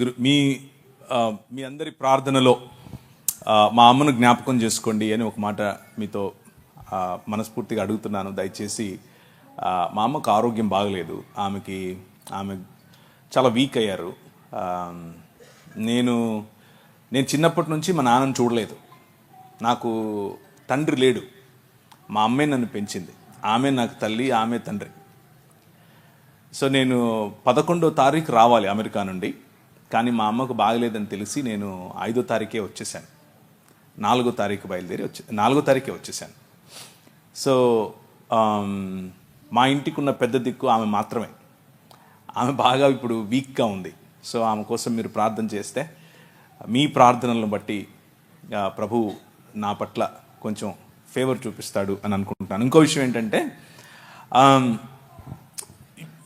మీ మీ అందరి ప్రార్థనలో మా అమ్మను జ్ఞాపకం చేసుకోండి అని ఒక మాట మీతో మనస్ఫూర్తిగా అడుగుతున్నాను. దయచేసి మా అమ్మకు ఆరోగ్యం బాగలేదు. ఆమెకి ఆమె చాలా వీక్ అయ్యారు. నేను నేను చిన్నప్పటి నుంచి మా నాన్నని చూడలేదు. నాకు తండ్రి లేడు. మా అమ్మే నన్ను పెంచింది. ఆమె నాకు తల్లి ఆమె తండ్రి. సో నేను పదకొండో తారీఖు రావాలి అమెరికా నుండి. కానీ మా అమ్మకు బాగలేదని తెలిసి నేను ఐదో తారీఖే వచ్చేసాను. నాలుగో తారీఖు బయలుదేరి వచ్చే నాలుగో తారీఖే వచ్చేసాను. సో మా ఇంటికి ఉన్న పెద్ద దిక్కు ఆమె మాత్రమే. ఆమె బాగా ఇప్పుడు వీక్గా ఉంది. సో ఆమె కోసం మీరు ప్రార్థన చేస్తే మీ ప్రార్థనలను బట్టి ప్రభు నా పట్ల కొంచెం ఫేవర్ చూపిస్తాడు అని అనుకుంటున్నాను. ఇంకో విషయం ఏంటంటే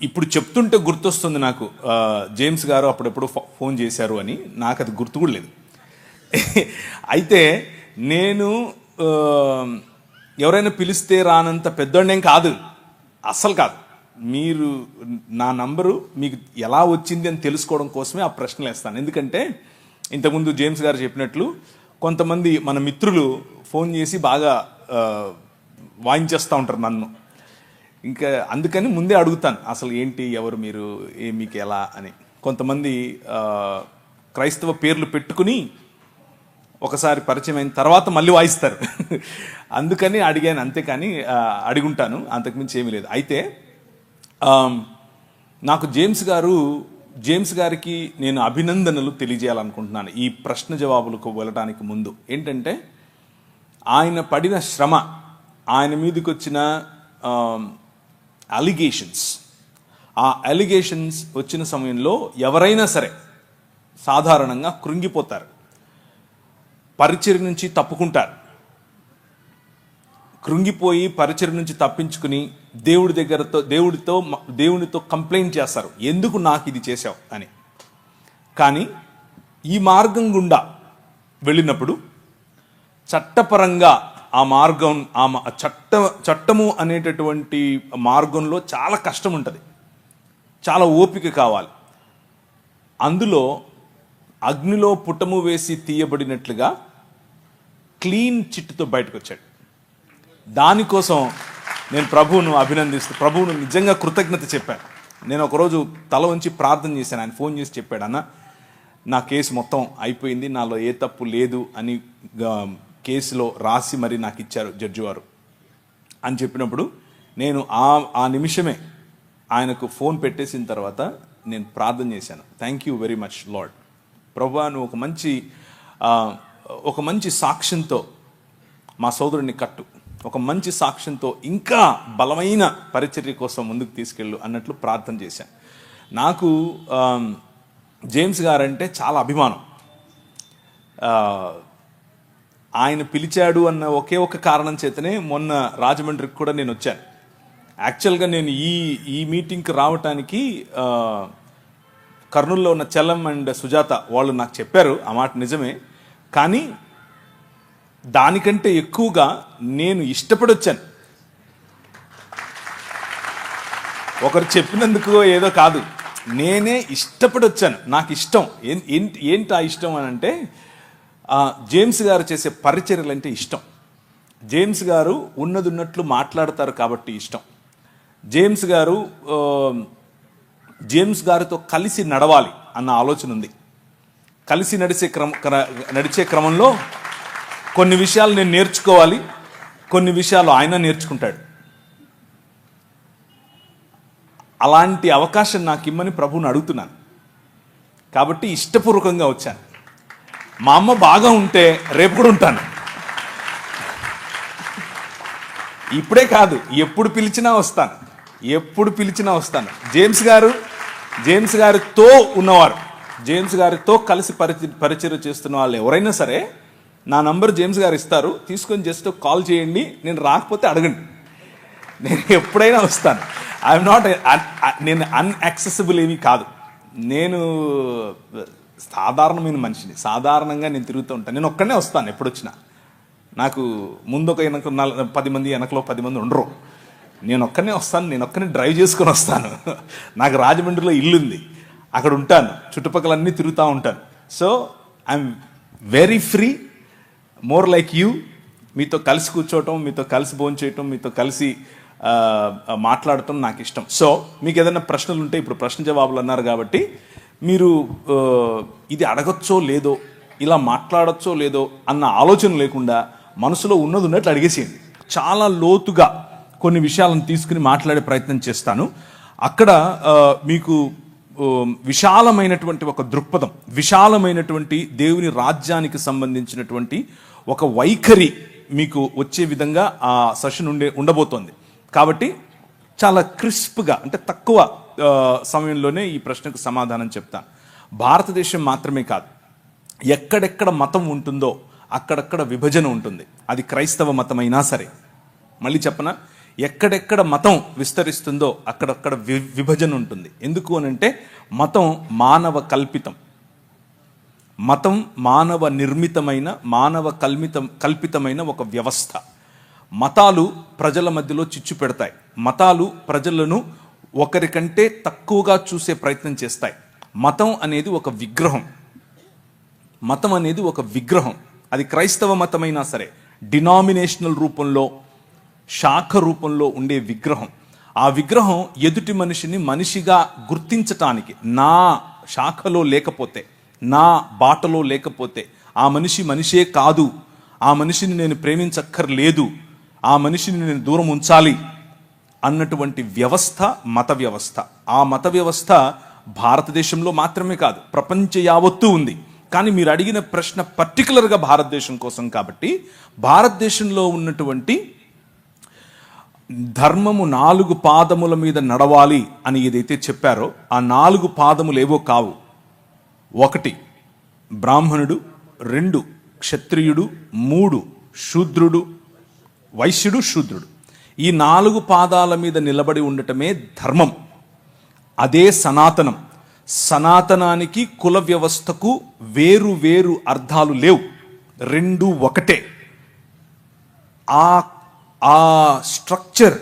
ఇప్పుడు చెప్తుంటే గుర్తొస్తుంది నాకు. జేమ్స్ గారు అప్పుడెప్పుడు ఫో- ఫోన్ చేశారు అని. నాకు అది గుర్తు కూడా లేదు. అయితే నేను ఎవరైనా పిలిస్తే రానంత పెద్దోడేం కాదు. అస్సలు కాదు. మీరు నా నంబరు మీకు ఎలా వచ్చింది అని తెలుసుకోవడం కోసమే ఆ ప్రశ్నలు వేస్తాను. ఎందుకంటే ఇంతకుముందు జేమ్స్ గారు చెప్పినట్లు కొంతమంది మన మిత్రులు ఫోన్ చేసి బాగా వాయించేస్తూ ఉంటారు నన్ను. ఇంకా అందుకని ముందే అడుగుతాను అసలు ఏంటి ఎవరు మీరు ఏ మీకు ఎలా అని. కొంతమంది క్రైస్తవ పేర్లు పెట్టుకుని ఒకసారి పరిచయం అయిన తర్వాత మళ్ళీ వాయిస్తారు. అందుకని అడిగాను అంతేకాని అడుగుంటాను అంతకుమించి ఏమీ లేదు. అయితే నాకు జేమ్స్ గారు జేమ్స్ గారికి నేను అభినందనలు తెలియజేయాలనుకుంటున్నాను ఈ ప్రశ్న జవాబులకు వెళ్ళడానికి ముందు. ఏంటంటే ఆయన పడిన శ్రమ ఆయన మీదకి వచ్చిన అలిగేషన్స్ ఆ అలిగేషన్స్ వచ్చిన సమయంలో ఎవరైనా సరే సాధారణంగా కృంగిపోతారు. పరిచయం నుంచి తప్పుకుంటారు. కృంగిపోయి పరిచయం నుంచి తప్పించుకుని దేవుడి దగ్గరతో దేవుడితో దేవునితో కంప్లైంట్ చేస్తారు. ఎందుకు నాకు ఇది చేశావు అని. కానీ ఈ మార్గం గుండా వెళ్ళినప్పుడు చట్టపరంగా ఆ మార్గం ఆ మా- చట్ట చట్టము అనేటటువంటి మార్గంలో చాలా కష్టం ఉంటుంది. చాలా ఓపిక కావాలి. అందులో అగ్నిలో పుటము వేసి తీయబడినట్లుగా క్లీన్ చిట్టుతో బయటకు వచ్చాడు దానికోసం నేను ప్రభువును అభినందిస్తూ ప్రభువును నిజంగా కృతజ్ఞత చెప్పాను. నేను ఒకరోజు తల ఉంచి ప్రార్థన చేశాను. ఆయన ఫోన్ చేసి చెప్పాడు అన్న నా కేసు మొత్తం అయిపోయింది. నాలో ఏ తప్పు లేదు అని కేసులో రాసి మరి నాకు ఇచ్చారు జడ్జి వారు. అని చెప్పినప్పుడు నేను ఆ ఆ నిమిషమే ఆయనకు ఫోన్ పెట్టేసిన తర్వాత నేను ప్రార్థన చేశాను. Thank you very much lord ప్రభా నువ్వు ఒక మంచి ఒక మంచి సాక్ష్యంతో మా సోదరుడిని కట్టు. ఒక మంచి సాక్ష్యంతో ఇంకా బలమైన పరిచర్య కోసం ముందుకు తీసుకెళ్ళు అన్నట్లు ప్రార్థన చేశాను నాకు జేమ్స్ గారంటే చాలా అభిమానం. ఆయన పిలిచాడు అన్న ఒకే ఒక కారణం చేతనే మొన్న రాజమండ్రికి కూడా నేను వచ్చాను. యాక్చువల్గా నేను ఈ ఈ మీటింగ్కి రావటానికి కర్నూల్లో కర్నూలులో ఉన్న చలం అండ్ సుజాత వాళ్ళు నాకు చెప్పారు ఆ మాట నిజమే. కానీ దానికంటే ఎక్కువగా నేను ఇష్టపడి వచ్చాను ఒకరు చెప్పినందుకు ఏదో కాదు. నేనే ఇష్టపడి వచ్చాను నాకు ఇష్టం. ఏంటి ఏంటి ఆ ఇష్టం అని అంటే జేమ్స్ గారు చేసే పరిచర్యలు అంటే ఇష్టం. జేమ్స్ గారు ఉన్నది ఉన్నట్లు మాట్లాడతారు కాబట్టి ఇష్టం. జేమ్స్ గారు జేమ్స్ గారితో కలిసి నడవాలి అన్న ఆలోచన ఉంది. కలిసి నడిచే క్రమ నడిచే క్రమంలో కొన్ని విషయాలు నేను నేర్చుకోవాలి కొన్ని విషయాలు ఆయన నేర్చుకుంటాడు. అలాంటి అవకాశం నాకు ఇమ్మని ప్రభువుని అడుగుతున్నాను. కాబట్టి ఇష్టపూర్వకంగా వచ్చాను. మా అమ్మ బాగా ఉంటే రేపు కూడా ఉంటాను. ఇప్పుడే కాదు ఎప్పుడు పిలిచినా వస్తాను. ఎప్పుడు పిలిచినా వస్తాను. జేమ్స్ గారు జేమ్స్ గారితో ఉన్నవారు. జేమ్స్ గారితో కలిసి పరిచ పరిచయం చేస్తున్న వాళ్ళు ఎవరైనా సరే నా నంబర్ జేమ్స్ గారు ఇస్తారు. తీసుకొని జస్ట్ కాల్ చేయండి. నేను రాకపోతే అడగండి. నేను ఎప్పుడైనా వస్తాను. ఐఎమ్ నాట్ నేను అన్యాక్సెసిబుల్ ఏమీ కాదు. నేను సాధారణమైన మనిషిని సాధారణంగా నేను తిరుగుతూ ఉంటాను. నేను ఒక్కడనే వస్తాను ఎప్పుడు వచ్చినా నాకు ముందు ఒక వెనక పది మంది వెనకలో పది మంది ఉండరు. నేను ఒక్కనే వస్తాను నేను ఒక్కనే డ్రైవ్ చేసుకొని వస్తాను. నాకు రాజమండ్రిలో ఇల్లు ఉంది అక్కడ ఉంటాను. చుట్టుపక్కల అన్నీ తిరుగుతూ ఉంటాను. So I'm very free more like you మీతో కలిసి కూర్చోవటం మీతో కలిసి భోంచేయటం మీతో కలిసి మాట్లాడటం నాకు ఇష్టం. సో మీకు ఏదైనా ప్రశ్నలు ఉంటే ఇప్పుడు ప్రశ్న జవాబులు అన్నారు కాబట్టి మీరు ఇది అడగచ్చో లేదో ఇలా మాట్లాడచ్చో లేదో అన్న ఆలోచన లేకుండా మనసులో ఉన్నది ఉన్నట్లు అడిగేసేయండి. చాలా లోతుగా కొన్ని విషయాలను తీసుకుని మాట్లాడే ప్రయత్నం చేస్తాను. అక్కడ మీకు విశాలమైనటువంటి ఒక దృక్పథం విశాలమైనటువంటి దేవుని రాజ్యానికి సంబంధించినటువంటి ఒక వైఖరి మీకు వచ్చే విధంగా ఆ సెషన్ ఉండే ఉండబోతోంది. కాబట్టి చాలా క్రిస్ప్గా అంటే తక్కువ సమయంలోనే ఈ ప్రశ్నకు సమాధానం చెప్తాను భారతదేశం మాత్రమే కాదు. ఎక్కడెక్కడ మతం ఉంటుందో అక్కడక్కడ విభజన ఉంటుంది. అది క్రైస్తవ మతమైనా సరే. మళ్ళీ చెప్పనా? ఎక్కడెక్కడ మతం విస్తరిస్తుందో అక్కడక్కడ వి విభజన ఉంటుంది. ఎందుకు అనంటే మతం మానవ కల్పితం. మతం మానవ నిర్మితమైన మానవ కల్మితం కల్పితమైన ఒక వ్యవస్థ. మతాలు ప్రజల మధ్యలో చిచ్చు పెడతాయి. మతాలు ప్రజలను ఒకరికంటే తక్కువగా చూసే ప్రయత్నం చేస్తాయి. మతం అనేది ఒక విగ్రహం. మతం అనేది ఒక విగ్రహం. అది క్రైస్తవ మతమైనా సరే డినామినేషనల్ రూపంలో శాఖ రూపంలో ఉండే విగ్రహం. ఆ విగ్రహం ఎదుటి మనిషిని మనిషిగా గుర్తించటానికి నా శాఖలో లేకపోతే నా బాటలో లేకపోతే ఆ మనిషి మనిషే కాదు. ఆ మనిషిని నేను ప్రేమించక్కర్లేదు. ఆ మనిషిని నేను దూరం ఉంచాలి అన్నటువంటి వ్యవస్థ మత వ్యవస్థ. ఆ మత వ్యవస్థ భారతదేశంలో మాత్రమే కాదు ప్రపంచ యావత్తు ఉంది. కానీ మీరు అడిగిన ప్రశ్న పర్టికులర్గా భారతదేశం కోసం కాబట్టి భారతదేశంలో ఉన్నటువంటి ధర్మము నాలుగు పాదముల మీద నడవాలి అని ఏదైతే చెప్పారో ఆ నాలుగు పాదములు ఏవో కావు. ఒకటి బ్రాహ్మణుడు రెండు క్షత్రియుడు మూడు శూద్రుడు వైశ్యుడు శూద్రుడు. ఈ నాలుగు పాదాల మీద నిలబడి ఉండటమే ధర్మం. అదే సనాతనం. సనాతనానికి కుల వ్యవస్థకు వేరు వేరు అర్థాలు లేవు. రెండు ఒకటే. ఆ ఆ స్ట్రక్చర్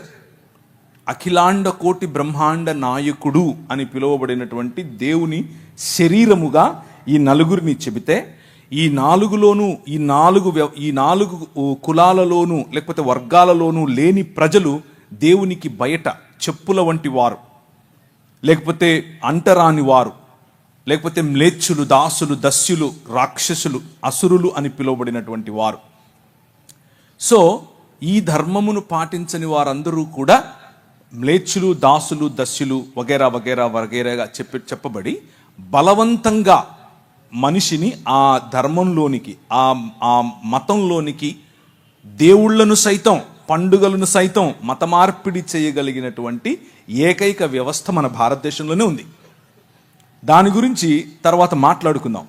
అఖిలాండ కోటి బ్రహ్మాండ నాయకుడు అని పిలువబడినటువంటి దేవుని శరీరముగా ఈ నలుగురిని చెబితే ఈ నాలుగులోనూ ఈ నాలుగు ఈ నాలుగు కులాలలోనూ లేకపోతే వర్గాలలోనూ లేని ప్రజలు దేవునికి బయట చెప్పుల వంటి వారు. లేకపోతే అంటరాని వారు. లేకపోతే మ్లేచ్చులు దాసులు దస్యులు రాక్షసులు అసురులు అని పిలువబడినటువంటి వారు. సో ఈ ధర్మమును పాటించని వారందరూ కూడా మ్లేచ్చులు దాసులు దస్యులు వగేరా వగేరా వగేరాగా చెప్పి చెప్పబడి బలవంతంగా మనిషిని ఆ ధర్మంలోనికి ఆ ఆ మతంలోనికి దేవుళ్ళను సైతం పండుగలను సైతం మత మార్పిడి చేయగలిగినటువంటి ఏకైక వ్యవస్థ మన భారతదేశంలోనే ఉంది. దాని గురించి తర్వాత మాట్లాడుకుందాం.